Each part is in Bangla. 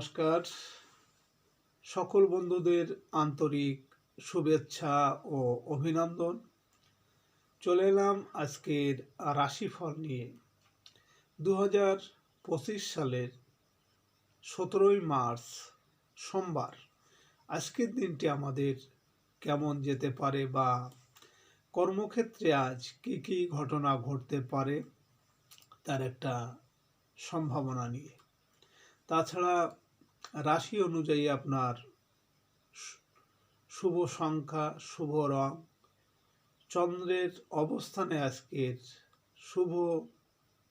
নমস্কার। সকল বন্ধুদের আন্তরিক শুভেচ্ছা ও অভিনন্দন। চলে এলাম আজকের রাশিফল নিয়ে। দু হাজার পঁচিশ সালের সতেরোই মার্চ সোমবার। আজকের দিনটি আমাদের কেমন যেতে পারে বা কর্মক্ষেত্রে আজ কী কী ঘটনা ঘটতে পারে, তার একটা সম্ভাবনা নিয়ে। তাছাড়া রাশি অনুযায়ী আপনার শুভ সংখ্যা, শুভ রং। চন্দ্রের অবস্থানে আজকের শুভ,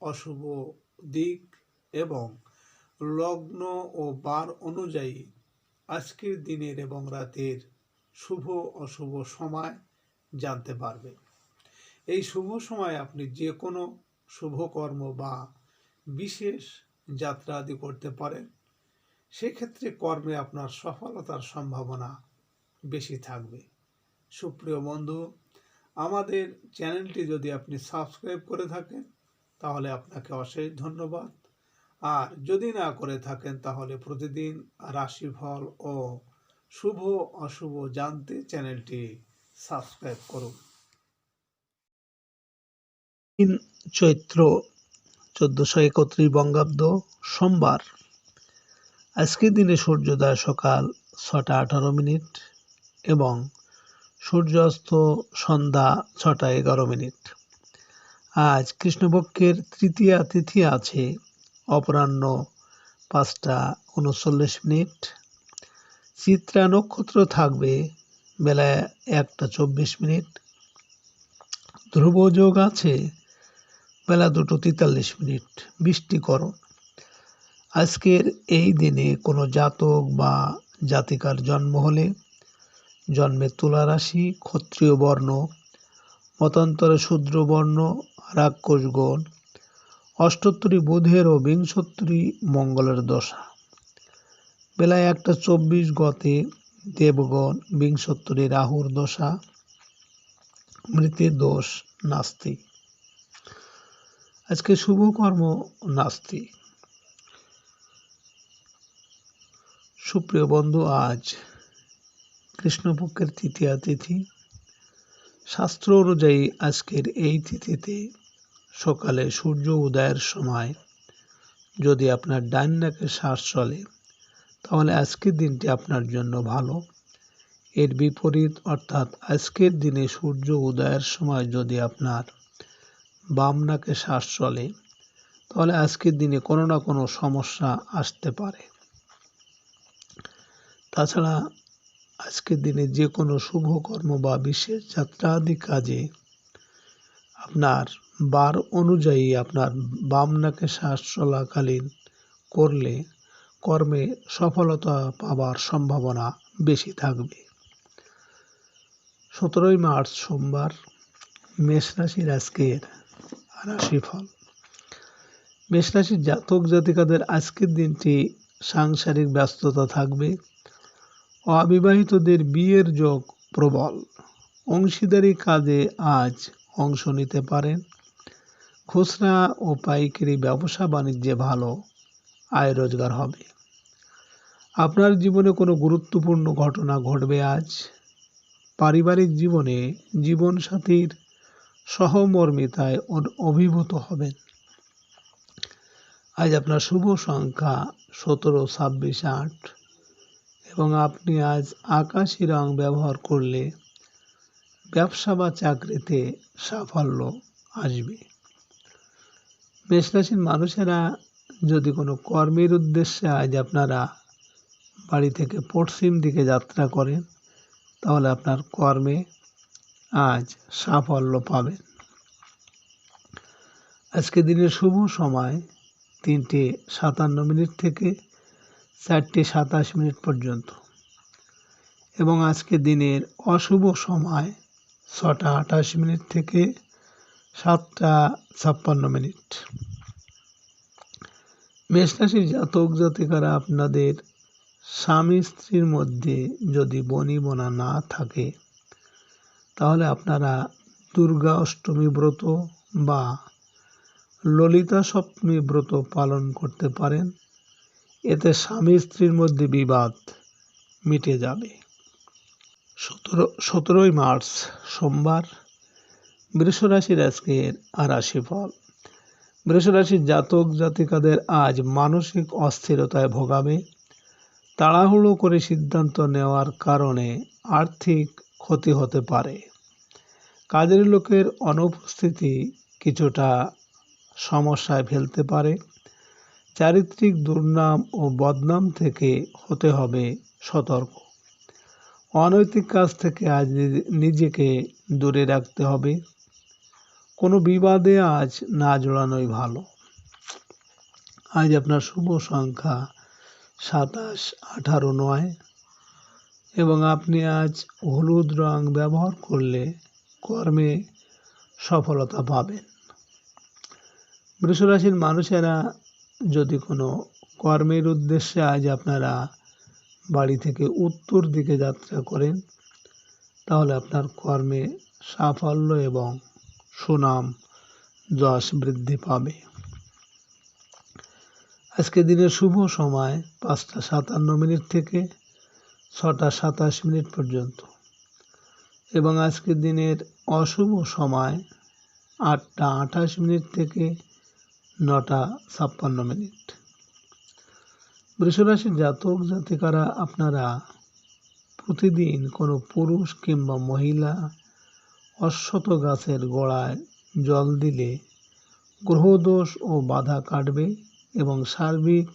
অশুভ দিক এবং লগ্ন ও বার অনুযায়ী আজকের দিনের এবং রাতের শুভ, অশুভ সময় জানতে পারবে এই শুভ সময় আপনি যে কোনো শুভ কর্ম বা বিশেষ যাত্রা আদি করতে পারেন। সেক্ষেত্রে কর্মে আপনার সফলতার সম্ভাবনা বেশি থাকবে। সুপ্রিয় বন্ধু, আমাদের চ্যানেলটি যদি আপনি সাবস্ক্রাইব করে থাকেন, তাহলে আপনাকে অশেষ ধন্যবাদ। আর যদি না করে থাকেন, তাহলে প্রতিদিন রাশিফল ও শুভ অশুভ জানতে চ্যানেলটি সাবস্ক্রাইব করুন। চৈত্র চোদ্দশো একত্রিশ বঙ্গাব্দ সোমবার। আজকের দিনে সূর্যোদয় সকাল ছটা আঠারো মিনিট এবং সূর্যাস্ত সন্ধ্যা ছটা এগারো মিনিট। আজ কৃষ্ণপক্ষের তৃতীয়া তিথি আছে অপরাহ্ন পাঁচটা উনচল্লিশ মিনিট। চিত্রা নক্ষত্র থাকবে বেলা একটা চব্বিশ মিনিট। ধ্রুব যোগ আছে বেলা দুটো তেতাল্লিশ মিনিট। বৃষ্টিকরণ আজকের এই দিনে কোনো জাতক বা জাতিকার জন্ম হলে জন্মে তুলা রাশি ক্ষত্রিয় বর্ণ, মতান্তরে শূদ্র বর্ণ রাক্ষসগণ অষ্টোত্তরী বুধের ও বিংশোত্তরী মঙ্গলের দশা। বেলায় একটা চব্বিশ গতে দেবগণ বিংশোত্তরী রাহুর দশা, মৃতের দোষ নাস্তি আজকে শুভকর্ম নাস্তি সুপ্রিয় বন্ধু, আজ কৃষ্ণপক্ষের তৃতীয়া তিথি। শাস্ত্র অনুযায়ী আজকের এই তিথিতে সকালে সূর্য উদয়ের সময় যদি আপনার ডান নাকে শ্বাস চলে, তাহলে আজকের দিনটি আপনার জন্য ভালো। এর বিপরীত অর্থাৎ আজকের দিনে সূর্য উদয়ের সময় যদি আপনার বাম নাকে শ্বাস চলে, তাহলে আজকের দিনে কোনো না কোনো সমস্যা আসতে পারে। তাছাড়া আজকের দিনে যে কোনো শুভ কর্ম বা বিশেষ যাত্রা আদি কাজে আপনার বার অনুযায়ী আপনার বাম নাকে শ্বাস চলাকালীন করলে কর্মে সফলতা পাওয়ার সম্ভাবনা বেশি থাকবে। সতেরোই মার্চ সোমবার, মেষ রাশির আজকের রাশিফল। মেষ রাশির জাতক জাতিকাদের আজকের দিনটি সাংসারিক ব্যস্ততা থাকবে। অবিবাহিতদের বিয়ের যোগ প্রবল। অংশীদারি কাজে আজ অংশ নিতে পারেন। খুচরা ও পাইকারি ব্যবসা বাণিজ্যে ভালো আয় রোজগার হবে। আপনার জীবনে কোনো গুরুত্বপূর্ণ ঘটনা ঘটবে আজ। পারিবারিক জীবনে জীবনসাথীর সহমর্মিতায় অভিভূত হবেন। আজ আপনার শুভ সংখ্যা সতেরো, ছাব্বিশ, আট। এবং আপনি আজ আকাশি রং ব্যবহার করলে ব্যবসা বা চাকরিতে সাফল্য আসবে। মেষরাশির মানুষেরা যদি কোনো কর্মের উদ্দেশ্যে আজ আপনারা বাড়ি থেকে পশ্চিম দিকে যাত্রা করেন, তাহলে আপনার কর্মে আজ সাফল্য পাবেন। আজকে দিনের শুভ সময় তিনটে সাতান্ন মিনিট থেকে চারটে সাতাশ মিনিট পর্যন্ত। এবং আজকে দিনের অশুভ সময় ছটা আঠাশ মিনিট থেকে সাতটা ছাপ্পান্ন মিনিট। মেষরাশির জাতক জাতিকারা আপনাদের স্বামী স্ত্রীর মধ্যে যদি বনিবনা না থাকে, তাহলে আপনারা দুর্গা অষ্টমী ব্রত বা ললিতা সপ্তমী ব্রত পালন করতে পারেন। এতে স্বামী স্ত্রীর মধ্যে বিবাদ মিটে যাবে। সতেরো, সতেরোই মার্চ, সোমবার, বৃষরাশির আজকের রাশিফল। বৃষরাশির জাতক জাতিকাদের আজ মানসিক অস্থিরতায় ভোগাবে। তাড়াহুড়ো করে সিদ্ধান্ত নেওয়ার কারণে আর্থিক ক্ষতি হতে পারে। কাজের লোকের অনুপস্থিতি কিছুটা সমস্যায় ফেলতে পারে। চারিত্রিক দুর্নাম ও বদনাম থেকে হতে হবে সতর্ক। অনৈতিক কাজ থেকে আজ নিজে- নিজেকে দূরে রাখতে হবে। কোনো বিবাদে আজ না জড়ানোই ভালো। আজ আপনার শুভ সংখ্যা সাতাশ, আঠারো, নয় এবং আপনি আজ হলুদ রং ব্যবহার করলে কর্মে সফলতা পাবেন। বৃষরাশির মানুষেরা যদি কোনো কর্মের উদ্দেশ্যে আজ আপনারা বাড়ি থেকে উত্তর দিকে যাত্রা করেন, তাহলে আপনার কর্মে সাফল্য এবং সুনাম যশ বৃদ্ধি পাবে। আজকে দিনের শুভ সময় পাঁচটা সাতান্ন মিনিট থেকে ছটা সাতাশ মিনিট পর্যন্ত। এবং আজকের দিনের অশুভ সময় আটটা আঠাশ মিনিট থেকে নটা ছাপ্পান্ন মিনিট। বৃষরাশির জাতক জাতিকারা, আপনারা প্রতিদিন কোনো পুরুষ কিংবা মহিলা অশ্বত গাছের গোড়ায় জল দিলে গ্রহদোষ ও বাধা কাটবে এবং সার্বিক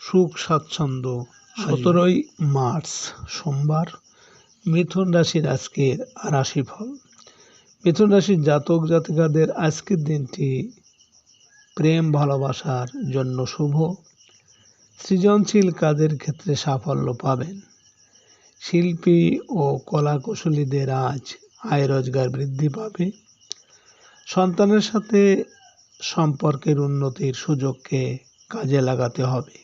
সুখ স্বাচ্ছন্দ্য সতেরোই মার্চ সোমবার মিথুন রাশির আজকের রাশিফল। মিথুন রাশির জাতক জাতিকাদের আজকের দিনটি প্রেম ভালোবাসার জন্য শুভ। সৃজনশীল কাজের ক্ষেত্রে সাফল্য পাবেন। শিল্পী ও কলাকুশলীদের আজ আয় রোজগার বৃদ্ধি পাবে। সন্তানের সাথে সম্পর্কের উন্নতির সুযোগকে কাজে লাগাতে হবে।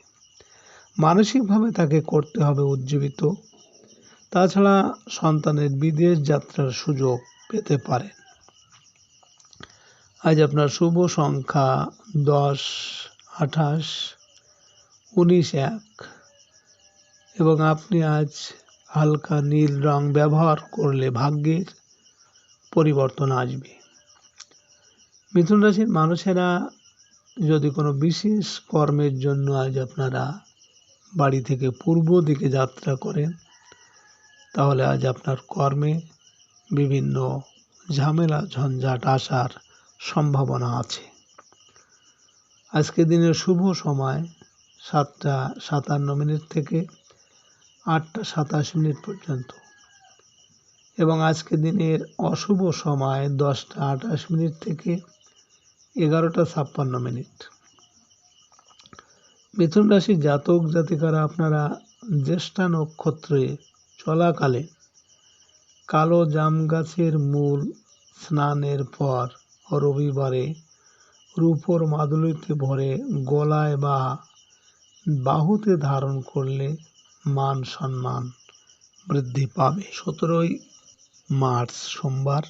মানসিকভাবে তাকে করতে হবে উজ্জীবিত। তাছাড়া সন্তানের বিদেশ যাত্রার সুযোগ পেতে পারেন। আজ আপনার শুভ সংখ্যা দশ, আঠাশ, উনিশ, এক। এবং আপনি আজ হালকা নীল রং ব্যবহার করলে ভাগ্যের পরিবর্তন আসবে। মিথুন রাশির মানুষেরা যদি কোনো বিশেষ কর্মের জন্য আজ আপনারা বাড়ি থেকে পূর্ব দিকে যাত্রা করেন, তাহলে আজ আপনার কর্মে বিভিন্ন ঝামেলা, ঝঞ্ঝাট আসার সম্ভাবনা আছে। আজকে দিনের শুভ সময় সাতটা সাতান্ন মিনিট থেকে আটটা সাতাশ মিনিট পর্যন্ত। এবং আজকে দিনের অশুভ সময় দশটা আঠাশ মিনিট থেকে এগারোটা ছাপ্পান্ন মিনিট। মিথুন রাশির জাতক জাতিকারা আপনারা জ্যেষ্ঠা নক্ষত্রে চলাকালে কালো জাম গাছের মূল স্নানের পর রবিবারে রূপোর মাদুলিতে ভরে গলায় বা বাহুতে ধারণ করলে মান সম্মান বৃদ্ধি পাবে। সতেরোই মার্চ সোমবার,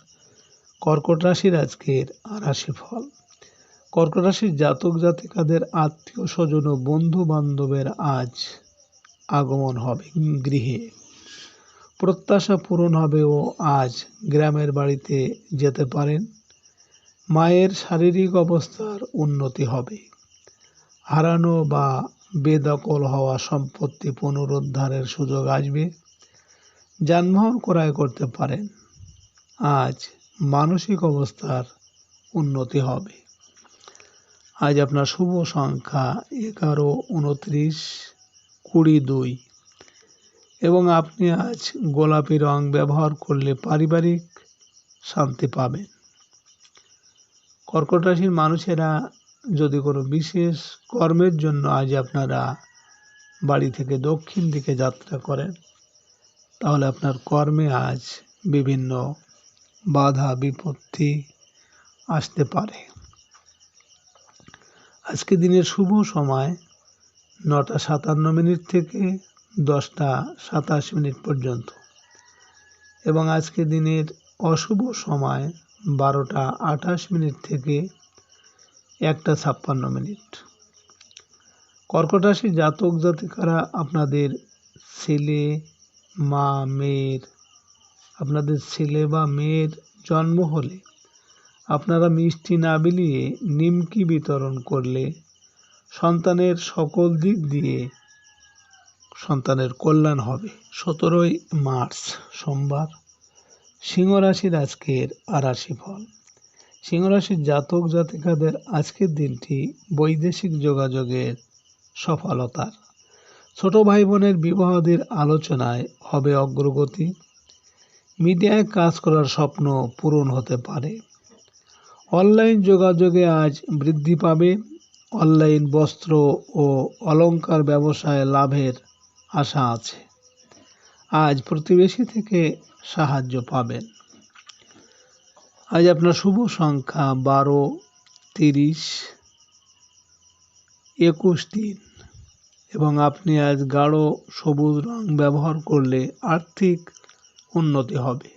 কর্কট রাশির আজকের রাশিফল কর্কট রাশির জাতক জাতিকাদের আত্মীয় স্বজন ও বন্ধু বান্ধবের আজ আগমন হবে গৃহে। প্রত্যাশা পূরণ হবে ও আজ গ্রামের বাড়িতে যেতে পারেন। মায়ের শারীরিক অবস্থার উন্নতি হবে। হারানো বা বেদখল হওয়া সম্পত্তি পুনরুদ্ধারের সুযোগ আসবে। যানবাহন ক্রয় করতে পারেন। আজ মানসিক অবস্থার উন্নতি হবে। আজ আপনার শুভ সংখ্যা এগারো, উনত্রিশ, কুড়ি, দুই। এবং আপনি আজ গোলাপি রং ব্যবহার করলে পারিবারিক শান্তি পাবেন। কর্কট রাশির মানুষেরা যদি কোনো বিশেষ কর্মের জন্য আজ আপনারা বাড়ি থেকে দক্ষিণ দিকে যাত্রা করেন, তাহলে আপনার কর্মে আজ বিভিন্ন বাধা, বিপত্তি আসতে পারে। আজকে দিনের শুভ সময় নটা সাতান্ন মিনিট থেকে দশটা সাতাশ মিনিট পর্যন্ত এবং আজকে দিনের অশুভ সময় বারোটা আঠাশ মিনিট থেকে একটা ছাপ্পান্ন মিনিট। কর্কট রাশি জাতক জাতিকারা আপনাদের ছেলে মা মেয়ের, আপনাদের ছেলে বা মেয়ের জন্ম হলে আপনারা মিষ্টি না বিলিয়ে নিমকি বিতরণ করলে সন্তানের সকল দিক দিয়ে সন্তানের কল্যাণ হবে। সতেরোই মার্চ সোমবার। সিংহ রাশির আজকের রাশি ফল সিংহ রাশির জাতক জাতিকাদের আজকের দিনটি বৈদেশিক যোগাযোগের সফলতার। ছোট ভাই বোনের বিবাহদের আলোচনায় হবে অগ্রগতি। মিডিয়ায় কাজ করার স্বপ্ন পূরণ হতে পারে। অনলাইন যোগাযোগে আজ বৃদ্ধি পাবে। অনলাইন বস্ত্র ও অলংকার ব্যবসায় লাভের আশা আছে। আজ প্রতিবেশী থেকে সাহায্য পাবেন। আজ আপনার শুভ সংখ্যা বারো, তিরিশ, একুশ দিন এবং আপনি আজ গাঢ় সবুজ রং ব্যবহার করলে আর্থিক উন্নতি হবে।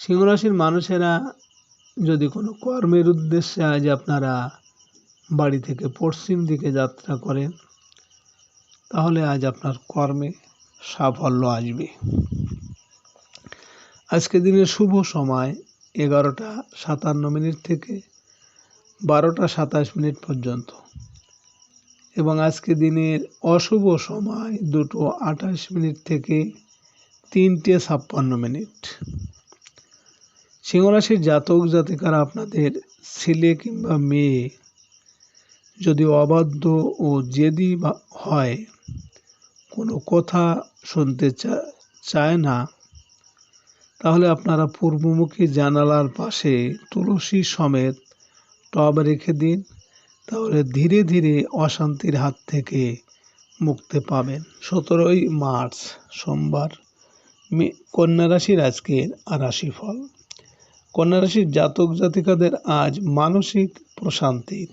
সিংহরাশির মানুষেরা যদি কোনো কর্মের উদ্দেশ্যে আজ আপনারা বাড়ি থেকে পশ্চিম দিকে যাত্রা করেন, তাহলে আজ আপনার কর্মে সাফল্য আসবে। আজকে দিনের শুভ সময় এগারোটা সাতান্ন মিনিট থেকে বারোটা সাতাশ মিনিট পর্যন্ত। এবং আজকে দিনের অশুভ সময় দুটো আঠাশ মিনিট থেকে তিনটে ছাপ্পান্ন মিনিট। সিংহরাশির জাতক জাতিকারা আপনাদের ছেলে কিংবা মেয়ে যদি অবাধ্য ও জেদি হয়, কোনো কথা শুনতে চায় না তাহলে আপনারা পূর্বমুখী জানালার পাশে তুলসী সমেত টব রেখে দিন, তাহলে ধীরে ধীরে অশান্তির হাত থেকে মুক্তি পাবেন। সতেরোই মার্চ, সোমবার, মে- কন্যা রাশির আজকের রাশিফল। কন্যা রাশির জাতক জাতিকাদের আজ মানসিক প্রশান্তির।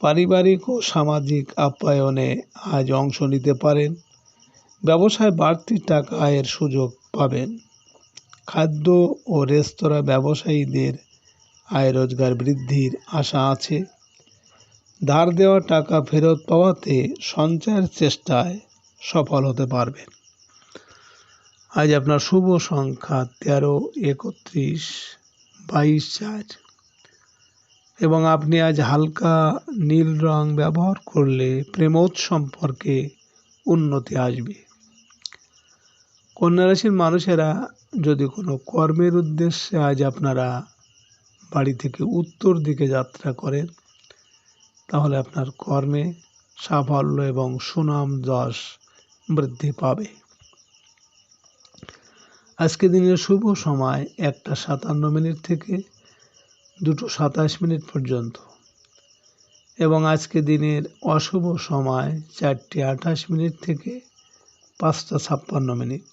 পারিবারিক ও সামাজিক আপ্যায়নে আজ অংশ নিতে পারেন। ব্যবসায় বাড়তি টাকা আয়ের সুযোগ পাবেন। খাদ্য ও রেস্তোরাঁ ব্যবসায়ীদের আয় রোজগার বৃদ্ধির আশা আছে। ধার দেওয়া টাকা ফেরত পাওয়াতে সঞ্চয়ের চেষ্টায় সফল হতে পারবেন। আজ আপনার শুভ সংখ্যা তেরো, একত্রিশ, বাইশ, চার। এবং আপনি আজ হালকা নীল রং ব্যবহার করলে প্রেমোদ সম্পর্কে উন্নতি আসবে। কন্যা রাশির মানুষেরা যদি কোনো কর্মের উদ্দেশ্যে আজ আপনারা বাড়ি থেকে উত্তর দিকে যাত্রা করেন, তাহলে আপনার কর্মে সাফল্য এবং সুনাম যশ বৃদ্ধি পাবে। আজকে দিনের শুভ সময় একটা সাতান্ন মিনিট থেকে দুটো সাতাশ মিনিট পর্যন্ত এবং আজকে দিনের অশুভ সময় চারটে আঠাশ মিনিট থেকে পাঁচটা ছাপ্পান্ন মিনিট।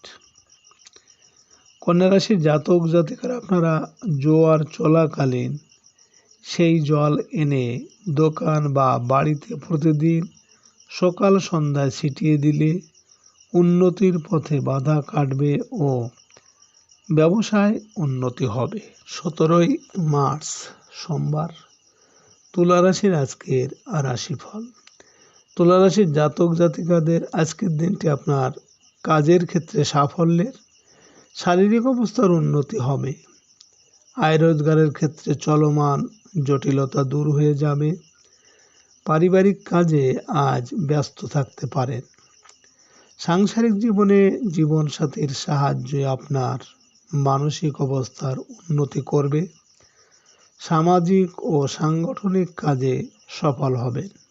কন্যা রাশির জাতক জাতিকারা আপনারা জোয়ার চলাকালীন সেই জল এনে দোকান বা বাড়িতে প্রতিদিন সকাল সন্ধ্যায় ছিটিয়ে দিলে উন্নতির পথে বাধা কাটবে ও ব্যবসায় উন্নতি হবে। সতেরোই মার্চ সোমবার তুলা রাশির আজকের রাশিফল। তুলা রাশির জাতক জাতিকাদের আজকের দিনটি আপনার কাজের ক্ষেত্রে সাফল্যের, শারীরিক অবস্থার উন্নতি হবে। আয় রোজগারের ক্ষেত্রে চলমান জটিলতা দূর হয়ে যাবে। পারিবারিক কাজে আজ ব্যস্ত থাকতে পারেন। সাংসারিক জীবনে জীবনসাথীর সাহায্যে আপনার মানসিক অবস্থার উন্নতি করবে। সামাজিক ও সাংগঠনিক কাজে সফল হবেন।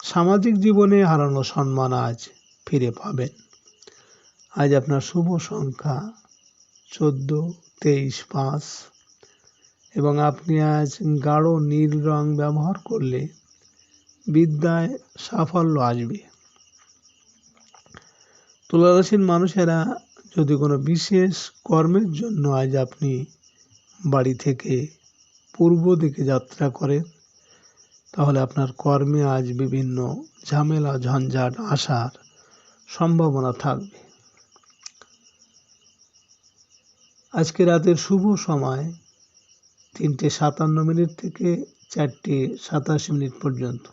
সামাজিক জীবনে হারানো সম্মান আজ ফিরে পাবেন। আজ আপনার শুভ সংখ্যা চোদ্দ, তেইশ, পাঁচ। এবং আপনি আজ গাঢ় নীল রং ব্যবহার করলে বিদ্যায় সাফল্য আসবে। তুলারাশির মানুষেরা যদি কোনো বিশেষ কর্মের জন্য আজ আপনি বাড়ি থেকে পূর্ব দিকে যাত্রা করেন তাহলে আপনার কর্মে আজ বিভিন্ন ঝামেলা, ঝঞ্ঝাট আসার সম্ভাবনা থাকবে। আজকে রাতের শুভ সময় তিনটে সাতান্ন মিনিট থেকে চারটে সাতাশ মিনিট পর্যন্ত।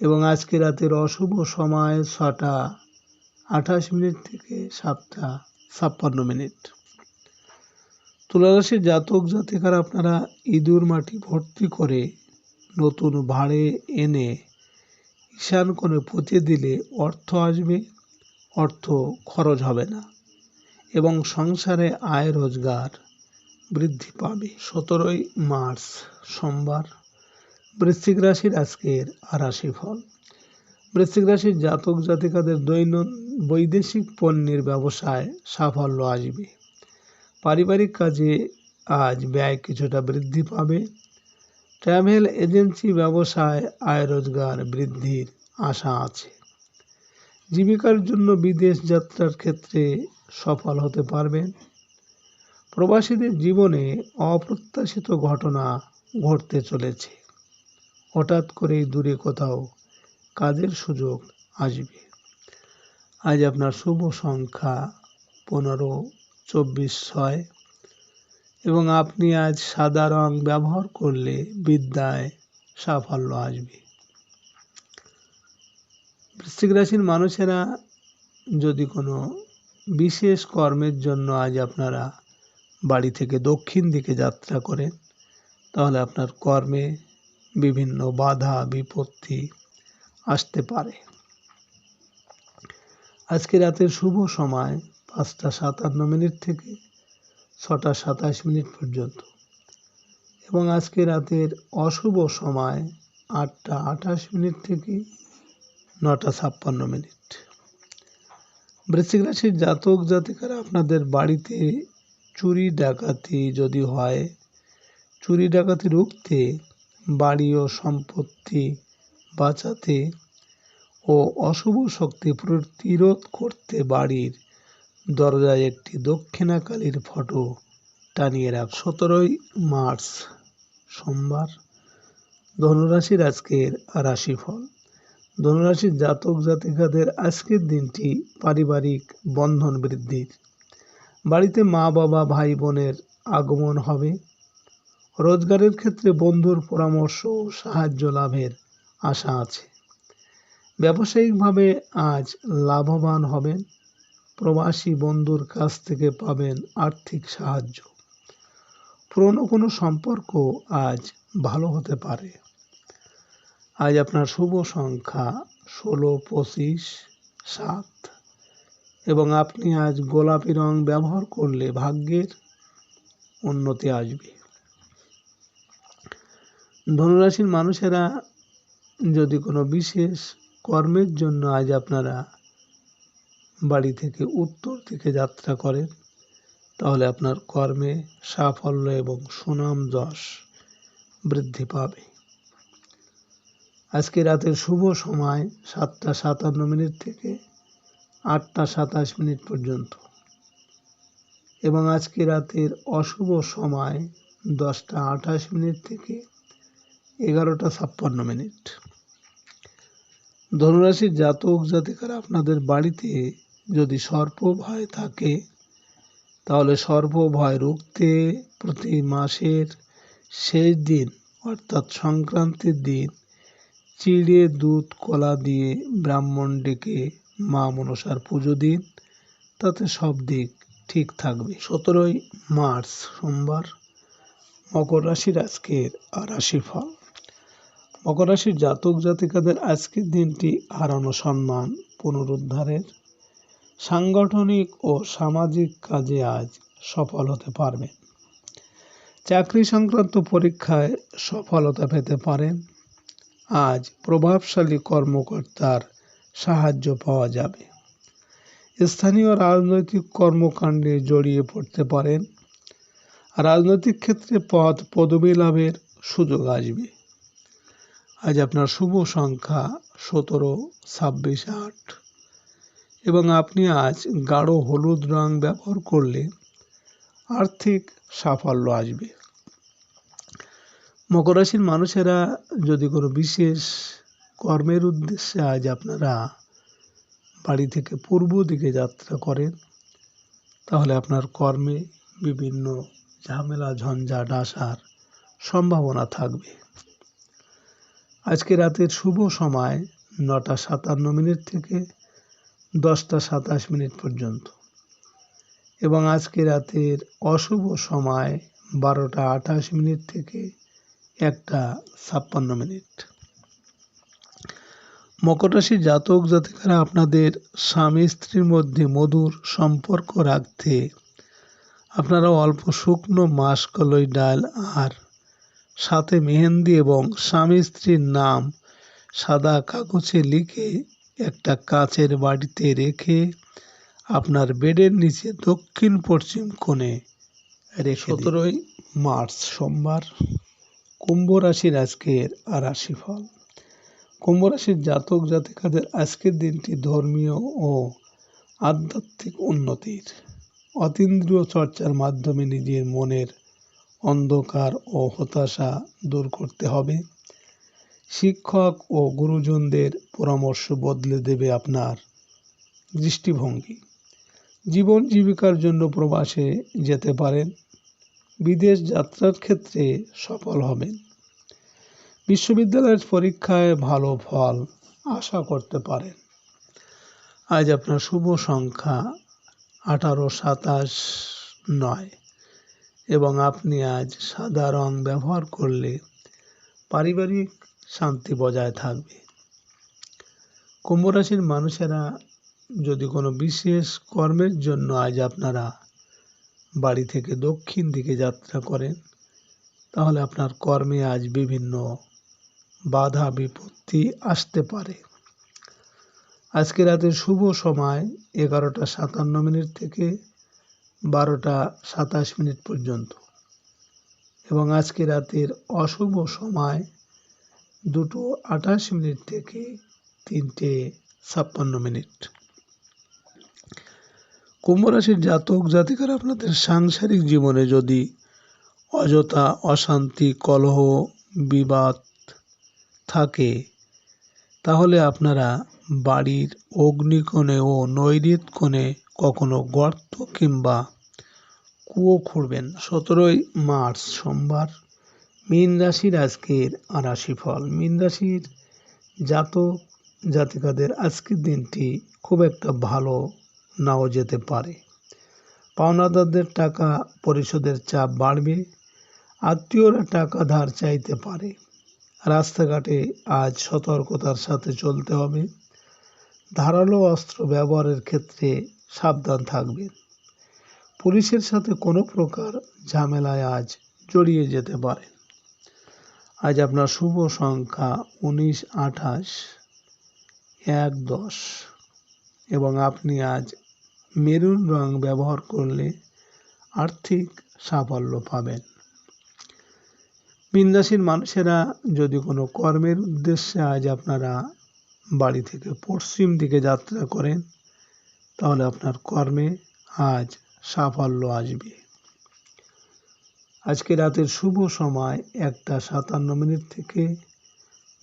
এবং আজকে রাতের অশুভ সময় ছটা আঠাশ মিনিট থেকে সাতটা ছাপ্পান্ন মিনিট। তুলারাশির জাতক জাতিকারা আপনারা ইঁদুর মাটি ভর্তি করে নতুন ভাড়ে এনে ঈশান কোণে পুঁতে দিলে অর্থ আসবে, অর্থ খরচ হবে না এবং সংসারে আয় রোজগার বৃদ্ধি পাবে। সতেরোই মার্চ সোমবার, বৃশ্চিক রাশির আজকের রাশি ফল বৃশ্চিক রাশির জাতক জাতিকাদের দৈনন্দিন বৈদেশিক পণ্যের ব্যবসায় সাফল্য আসবে। পারিবারিক কাজে আজ ব্যয় কিছুটা বৃদ্ধি পাবে। ট্রাভেল এজেন্সি ব্যবসায় আয় রোজগার বৃদ্ধির আশা আছে। জীবিকার জন্য বিদেশ যাত্রার ক্ষেত্রে সফল হতে পারবেন। প্রবাসীদের জীবনে অপ্রত্যাশিত ঘটনা ঘটতে চলেছে। হঠাৎ করেই দূরে কোথাও কাজের সুযোগ আসবে। আজ আপনার শুভ সংখ্যা পনেরো, চব্বিশ, ছয়। এবং আপনি আজ সাদা রং ব্যবহার করলে বিদ্যায় সাফল্য আসবে। বৃশ্চিক রাশির মানুষেরা যদি কোনো বিশেষ কর্মের জন্য আজ আপনারা বাড়ি থেকে দক্ষিণ দিকে যাত্রা করেন, তাহলে আপনার কর্মে বিভিন্ন বাধা, বিপত্তি আসতে পারে। আজকে রাতের শুভ সময় পাঁচটা সাতান্ন মিনিট থেকে ছটা সাতাশ মিনিট পর্যন্ত। এবং আজকে রাতের অশুভ সময় আটটা আঠাশ মিনিট থেকে নটা ছাপ্পান্ন মিনিট। বৃশ্চিক রাশির জাতক জাতিকারা আপনাদের বাড়িতে চুরি ডাকাতি যদি হয়, চুরি ডাকাতি রুখতে, বাড়ি ও সম্পত্তি বাঁচাতে ও অশুভ শক্তি প্রতিরোধ করতে বাড়ির দরজায় একটি দক্ষিণাকালীর ফটো টানিয়ে রাখ সতেরোই মার্চ, সোমবার। ধনুরাশির আজকের রাশিফল। ধনুরাশির জাতক জাতিকাদের আজকের দিনটি পারিবারিক বন্ধন বৃদ্ধির। বাড়িতে মা, বাবা, ভাই, বোনের আগমন হবে। রোজগারের ক্ষেত্রে বন্ধুর পরামর্শ ও সাহায্য লাভের আশা আছে। ব্যবসায়িকভাবে আজ লাভবান হবেন। প্রবাসী বন্ধুর কাছ থেকে পাবেন আর্থিক সাহায্য। পুরনো কোনো সম্পর্ক আজ ভালো হতে পারে। আজ আপনার শুভ সংখ্যা ষোলো, পঁচিশ, সাত এবং আপনি আজ গোলাপি রং ব্যবহার করলে ভাগ্যের উন্নতি আসবে। ধনুরাশির মানুষেরা যদি কোনো বিশেষ কর্মের জন্য আজ আপনারা বাড়ি থেকে উত্তর দিকে যাত্রা করেন, তাহলে আপনার কর্মে সাফল্য এবং সুনাম যশ বৃদ্ধি পাবে। আজকে রাতের শুভ সময় সাতটা সাতান্ন মিনিট থেকে আটটা সাতাশ মিনিট পর্যন্ত। এবং আজকে রাতের অশুভ সময় দশটা আঠাশ মিনিট থেকে এগারোটা ছাপ্পান্ন মিনিট। ধনুরাশির জাতক জাতিকারা আপনাদের বাড়িতে যদি সর্প ভয় থাকে, তাহলে সর্প ভয় রুখতে প্রতি মাসের শেষ দিন, অর্থাৎ সংক্রান্তির দিন, চিড়ে, দুধ, কলা দিয়ে ব্রাহ্মণ ডেকে মা মনসার পুজো দিন। তাতে সব দিক ঠিক থাকবে। সতেরোই মার্চ, সোমবার, মকর রাশির আজকের রাশিফল। মকর রাশির জাতক জাতিকাদের আজকের দিনটি হারানো সম্মান পুনরুদ্ধারের সাংগঠনিক ও সামাজিক কাজে আজ সফল হতে পারবে। চাকরি সংক্রান্ত পরীক্ষায় সফলতা পেতে পারেন। আজ প্রভাবশালী কর্মকর্তার সাহায্য পাওয়া যাবে। স্থানীয় রাজনৈতিক কর্মকাণ্ডে জড়িয়ে পড়তে পারেন। রাজনৈতিক ক্ষেত্রে পদ পদবী লাভের সুযোগ আসবে। আজ আপনার শুভ সংখ্যা সতেরো, ছাব্বিশ, আট। এবং আপনি আজ গাঢ় হলুদ রং ব্যবহার করলে আর্থিক সাফল্য আসবে। মকর রাশির মানুষেরা যদি কোনো বিশেষ কর্মের উদ্দেশ্যে আজ আপনারা বাড়ি থেকে পূর্ব দিকে যাত্রা করেন, তাহলে আপনার কর্মে বিভিন্ন ঝামেলা, ঝঞ্ঝাট আসার সম্ভাবনা থাকবে। আজকে রাতের শুভ সময় নটা সাতান্ন মিনিট থেকে দশটা সাতাশ মিনিট পর্যন্ত। এবং আজকে রাতের অশুভ সময় বারোটা আঠাশ মিনিট থেকে একটা ছাপ্পান্ন মিনিট। মকর রাশি জাতক জাতিকারা আপনাদের স্বামী স্ত্রীর মধ্যে মধুর সম্পর্ক রাখতে আপনারা অল্প শুকনো মাসকলই ডাল আর সাথে মেহেন্দি এবং স্বামী স্ত্রীর নাম সাদা কাগজে লিখে একটা কাচের বাড়িতে রেখে আপনার বেডের নিচে দক্ষিণ পশ্চিম কোণে রেখে সতেরোই মার্চ সোমবার কুম্ভ রাশির আজকের রাশিফল। কুম্ভ রাশির জাতক জাতিকাদের আজকের দিনটি ধর্মীয় ও আধ্যাত্মিক উন্নতির। অতীন্দ্রিয় চর্চার মাধ্যমে নিজের মনের অন্ধকার ও হতাশা দূর করতে হবে। শিক্ষক ও গুরুজনদের পরামর্শ বদলে দেবে আপনার দৃষ্টিভঙ্গি। জীবন জীবিকার জন্য প্রবাসে যেতে পারেন, বিদেশ যাত্রার ক্ষেত্রে সফল হবেন। বিশ্ববিদ্যালয়ের পরীক্ষায় ভালো ফল আশা করতে পারেন। আজ আপনার শুভ সংখ্যা আঠারো, সাতাশ, নয় এবং আপনি আজ সাদা রং ব্যবহার করলে পারিবারিক শান্তি বজায় থাকবে। কুম্ভ রাশির মানুষেরা যদি কোনো বিশেষ কর্মের জন্য আজ আপনারা বাড়ি থেকে দক্ষিণ দিকে যাত্রা করেন, তাহলে আপনার কর্মে আজ বিভিন্ন বাধা বিপত্তি আসতে পারে। আজকে রাতের শুভ সময় এগারোটা সাতান্ন মিনিট থেকে বারোটা সাতাশ মিনিট পর্যন্ত। এবং আজকে রাতের অশুভ সময় দুটো আঠাশ মিনিট থেকে তিনটে ছাপ্পান্ন মিনিট। কুম্ভ রাশির জাতক জাতিকারা আপনাদের সাংসারিক জীবনে যদি অযথা অশান্তি, কলহ, বিবাদ থাকে, তাহলে আপনারা বাড়ির অগ্নিকোণে ও নৈরিত কোণে কখনো গর্ত কিংবা কুয়ো খুঁড়বেন। সতেরোই মার্চ সোমবার। মীন রাশির আজকের রাশিফল। মীন রাশির জাতক, জাতিকাদের আজকের দিনটি খুব একটা ভালো নাও যেতে পারে। পাওনাদারদের টাকা পরিশোধের চাপ বাড়বে, আত্মীয়রা টাকা ধার চাইতে পারে। রাস্তাঘাটে আজ সতর্কতার সাথে চলতে হবে। ধারালো অস্ত্র ব্যবহারের ক্ষেত্রে সাবধান থাকবেন। পুলিশের সাথে কোনো প্রকার ঝামেলায় আজ জড়িয়ে যেতে পারেন। আজ আপনার শুভ সংখ্যা উনিশ, আঠাশ, এক, দশ। এবং আপনি আজ মেরুন রং ব্যবহার করলে আর্থিক সাফল্য পাবেন। বিন্দাসীর মানুষেরা যদি কোনো কর্মের উদ্দেশ্যে আজ আপনারা বাড়ি থেকে পশ্চিম দিকে যাত্রা করেন, তাহলে আপনার কর্মে আজ সাফল্য আসবে। আজকে রাতের শুভ সময় একটা সাতান্ন মিনিট থেকে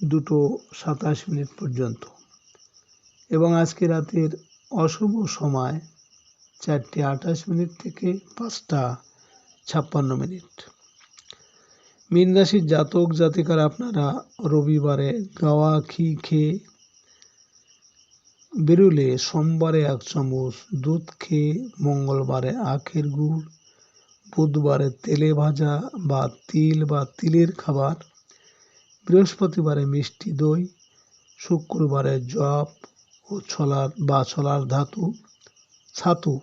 দুটো সাতাশ মিনিট পর্যন্ত। এবং আজকে রাতের অশুভ সময় চারটে আঠাশ মিনিট থেকে পাঁচটা ছাপ্পান্ন মিনিট। মীন রাশির জাতক জাতিকার আপনারা রবিবারে গাওয়া ঘি খেয়ে বেরোলে সোমবারে এক চামচ দুধ খেয়ে মঙ্গলবারে আখের গুড় বুধবারে তেলে ভাজা বা তিল বা তিলের খাবার, বৃহস্পতিবারে মিষ্টি দই, শুক্রবারে জব ও ছোলার বা ছোলার ধাতু, ছাতু।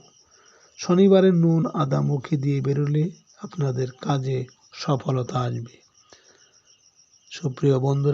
শনিবারে নুন, আদা, মুখে দিয়ে বেরোলে আপনাদের কাজে সফলতা আসবে। সুপ্রিয় বন্ধুরা